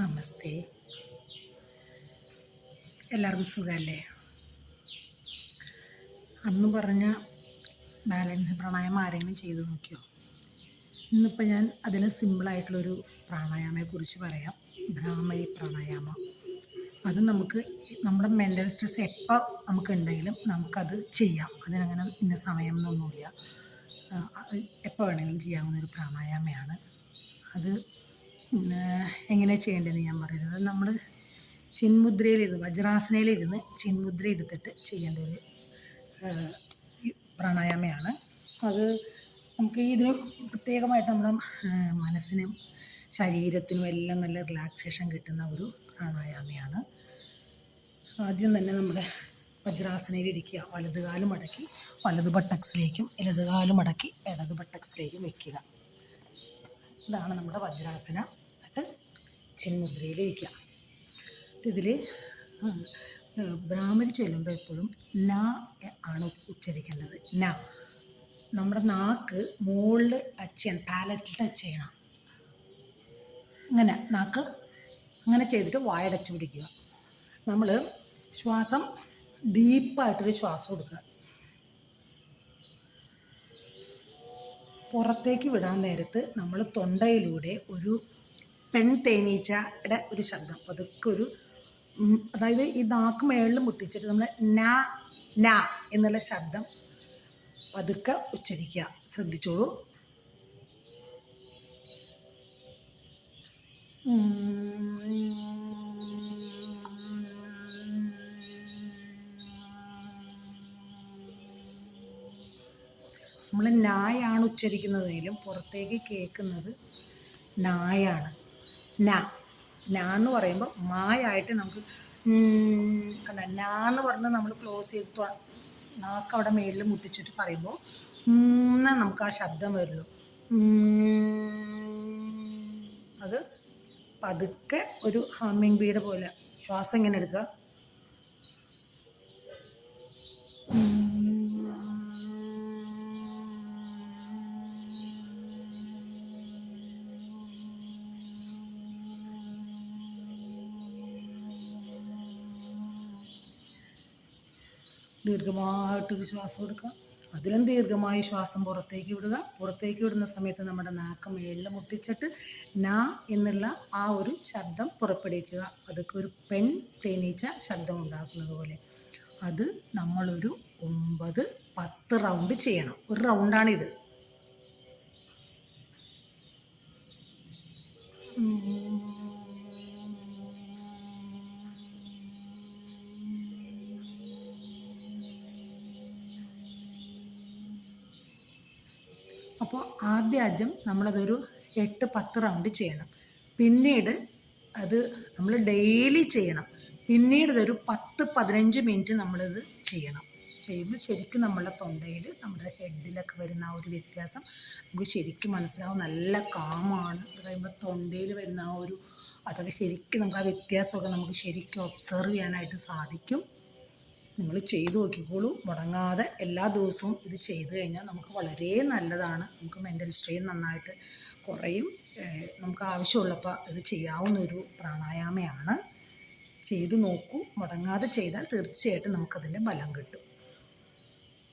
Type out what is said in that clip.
നമസ്തേ. എല്ലാവർക്കും സുഖമല്ലേ? അന്ന് പറഞ്ഞ ബാലൻസ് പ്രാണായാമം ആരെങ്കിലും ചെയ്തു നോക്കിയോ? ഇന്നിപ്പോൾ ഞാൻ അതിന് സിമ്പിളായിട്ടുള്ളൊരു പ്രാണായാമയെക്കുറിച്ച് പറയാം. ഭ്രാമരി പ്രാണായാമം. അത് നമുക്ക് നമ്മുടെ മെന്റൽ സ്ട്രെസ് എപ്പോൾ നമുക്ക് ഉണ്ടെങ്കിലും നമുക്കത് ചെയ്യാം. അതിനങ്ങനെ ഇന്ന സമയം എന്നൊന്നുമില്ല എപ്പോൾ വേണമെങ്കിലും ചെയ്യാവുന്ന ഒരു പ്രാണായാമയാണ്. അത് എങ്ങനെ ചെയ്യേണ്ടതെന്ന് ഞാൻ പറയുന്നത് നമ്മൾ ചിന്മുദ്രയിലിരുന്ന് വജ്രാസനയിലിരുന്ന് ചിന്മുദ്ര എടുത്തിട്ട് ചെയ്യേണ്ട ഒരു പ്രാണായാമയാണ്. അത് നമുക്ക് ഇതിന് പ്രത്യേകമായിട്ട് നമ്മുടെ മനസ്സിനും ശരീരത്തിനും എല്ലാം നല്ല റിലാക്സേഷൻ കിട്ടുന്ന ഒരു പ്രാണായാമയാണ്. ആദ്യം തന്നെ നമ്മുടെ വജ്രാസനയിലിരിക്കുക. വലത് കാലും മടക്കി വലത് ബട്ടക്സിലേക്കും ഇലത് കാലും മടക്കി ഇടത് ബട്ടക്സിലേക്കും വെക്കുക. ഇതാണ് നമ്മുടെ വജ്രാസന. എന്നിട്ട് ചിന്മുദ്രയിൽ ഇരിക്കുക ഇതിൽ ബ്രാഹ്മണി ചെല്ലുമ്പോൾ എപ്പോഴും ന ആണ് ഉച്ചരിക്കേണ്ടത്. ന. നമ്മുടെ നാക്ക് മുകളിൽ ടച്ച് ചെയ്യണം പാലറ്റിൽ ടച്ച് ചെയ്യണം. അങ്ങനെ നാക്ക് അങ്ങനെ ചെയ്തിട്ട് വായടച്ച് പിടിക്കുക. നമ്മൾ ശ്വാസം ഡീപ്പായിട്ടൊരു ശ്വാസം കൊടുക്കുക. പുറത്തേക്ക് വിടാൻ നേരത്ത് നമ്മൾ തൊണ്ടയിലൂടെ ഒരു പെൺ തേനീച്ചയുടെ ഒരു ശബ്ദം. അതൊക്കെ ഒരു അതായത് ഈ നാക്ക് മേളിൽ മുട്ടിച്ചിട്ട് നമ്മൾ ന ന എന്നുള്ള ശബ്ദം പതുക്കെ ഉച്ചരിക്കുക. ശ്രദ്ധിച്ചോളൂ. നമ്മൾ നായാണ് ഉച്ചരിക്കുന്നതെങ്കിലും പുറത്തേക്ക് കേൾക്കുന്നത് നായാണ്. ന. എന്ന് പറയുമ്പോൾ മായായിട്ട് നമുക്ക് കണ്ട ന എന്ന് പറഞ്ഞ് നമ്മൾ ക്ലോസ് ചെയ്ത് നാക്ക് അവിടെ മേളിൽ മുട്ടിച്ചിട്ട് പറയുമ്പോൾ നമുക്ക് ആ ശബ്ദം വരുള്ളൂ. അത് പതുക്കെ ഒരു ഹമ്മിങ് ബീഡ് പോലെ ശ്വാസം ഇങ്ങനെ എടുക്കുക. ദീർഘമായിട്ടൊരു ശ്വാസം എടുക്കുക. അതിലും ദീർഘമായി ശ്വാസം പുറത്തേക്ക് വിടുക. പുറത്തേക്ക് വിടുന്ന സമയത്ത് നമ്മുടെ നാക്ക് മേളിൽ മുട്ടിച്ചിട്ട് ന എന്നുള്ള ആ ഒരു ശബ്ദം പുറപ്പെടുവിക്കുക. അതൊക്കെ ഒരു പെൺ തേനീച്ച ശബ്ദം ഉണ്ടാക്കുന്നത് പോലെ. അത് നമ്മളൊരു ഒമ്പത് പത്ത് റൗണ്ട് ചെയ്യണം. ഒരു റൗണ്ടാണിത് അപ്പോൾ ആദ്യം ആദ്യം നമ്മളതൊരു എട്ട് പത്ത് റൗണ്ട് ചെയ്യണം. പിന്നീട് അത് നമ്മൾ ഡെയിലി ചെയ്യണം. പിന്നീട് ഇതൊരു പത്ത് പതിനഞ്ച് മിനിറ്റ് നമ്മളിത് ചെയ്യണം. ചെയ്യുമ്പോൾ ശരിക്കും നമ്മുടെ തൊണ്ടയിൽ നമ്മുടെ ഹെഡിലൊക്കെ വരുന്ന ആ ഒരു വ്യത്യാസം നമുക്ക് ശരിക്കും മനസ്സിലാവും. നല്ല കാമാണ്. അത് കഴിയുമ്പോൾ തൊണ്ടയിൽ വരുന്ന ആ ഒരു അതൊക്കെ ശരിക്കും നമുക്ക് ആ വ്യത്യാസമൊക്കെ നമുക്ക് ശരിക്കും ഒബ്സർവ് ചെയ്യാനായിട്ട് സാധിക്കും. നിങ്ങൾ ചെയ്തു നോക്കിക്കോളൂ. മുടങ്ങാതെ എല്ലാ ദിവസവും ഇത് ചെയ്തു കഴിഞ്ഞാൽ നമുക്ക് വളരെ നല്ലതാണ്. നമുക്ക് മെന്റൽ സ്ട്രെയിൻ നന്നായിട്ട് കുറയും. നമുക്ക് ആവശ്യമുള്ളപ്പോൾ ഇത് ചെയ്യാവുന്ന ഒരു പ്രാണായാമയാണ്. ചെയ്തു നോക്കൂ. മുടങ്ങാതെ ചെയ്താൽ തീർച്ചയായിട്ടും നമുക്കതിന്റെ ബലം കിട്ടും.